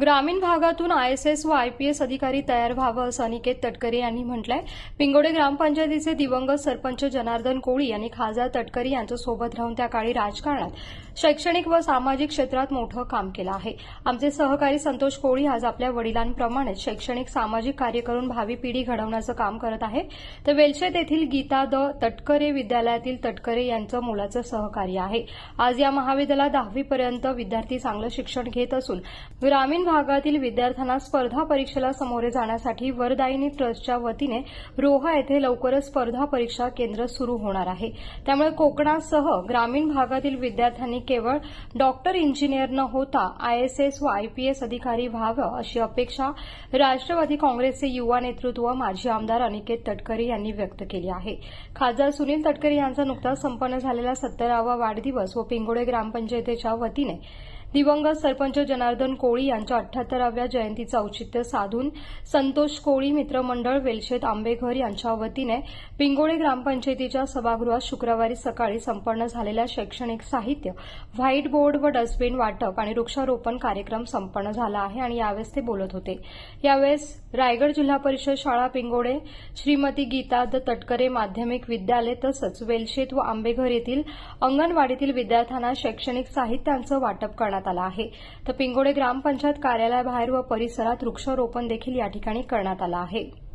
ग्रामीण भागातून I S S व आय पी एस अधिकारी तयार व्हावं असं अनिकेत तटकरे यांनी म्हटलंय. पिंगोडे ग्रामपंचायतीचे दिवंगत सरपंच जनार्दन कोळी यांनी खासदार तटकरे यांच्यासोबत राहून त्या काळी राजकारणात शैक्षणिक व सामाजिक क्षेत्रात मोठं काम केलं आहे. आमचे सहकारी संतोष कोळी आज आपल्या वडिलांप्रमाणेच शैक्षणिक सामाजिक कार्य करून भावी पिढी घडवण्याचं काम करत आहे. तर वेलशेत येथील गीता द तटकरे विद्यालयातील तटकरे यांचं मोलाचं सहकार्य आहे. आज या महाविद्यालयात दहावीपर्यंत विद्यार्थी चांगलं शिक्षण घेत असून ग्रामीण भागातील विद्यार्थ्यांना स्पर्धा परीक्षेला सामोरे जाण्यासाठी वरदायिनी ट्रस्टच्या वतीने रोहा येथे लवकरच स्पर्धा परीक्षा केंद्र सुरू होणार आहे. त्यामुळे कोकणासह ग्रामीण भागातील विद्यार्थ्यांनी केवळ डॉक्टर इंजिनियर न होता आयएसएस व आयपीएस अधिकारी व्हावं अशी अपेक्षा राष्ट्रवादी काँग्रेसचे युवा नेतृत्व माजी आमदार अनिकेत तटकरे यांनी व्यक्त केली आहे. खासदार सुनील तटकरे यांचा नुकताच संपन्न झालेला सत्तरावा वाढदिवस व पिंगोडे ग्रामपंचायतीच्या वतीने दिवंगत सरपंच जनार्दन कोळी यांच्या अठ्याहत्तराव्या जयंतीचं औचित्य साधून संतोष कोळी मित्रमंडळ वेलशेत आंबेघर यांच्या वतीने पिंगोळे ग्रामपंचायतीच्या सभागृहात शुक्रवारी सकाळी संपन्न झालेल्या शैक्षणिक साहित्य व्हाईट बोर्ड व डस्टबिन वाटप आणि वृक्षारोपण कार्यक्रम संपन्न झाला आहे आणि यावेळेस ते बोलत होते. यावेळेस रायगड जिल्हा परिषद शाळा पिंगोळे श्रीमती गीता द तटकरे माध्यमिक विद्यालय तसंच वेलशेत व आंबेघर येथील अंगणवाडीतील विद्यार्थ्यांना शैक्षणिक साहित्यांचं वाटप करण्यात आला आहे. तर पिंगोडे ग्रामपंचायत कार्यालयाबाहेर व परिसरात वृक्षारोपण देखील या ठिकाणी करण्यात आलं आहे.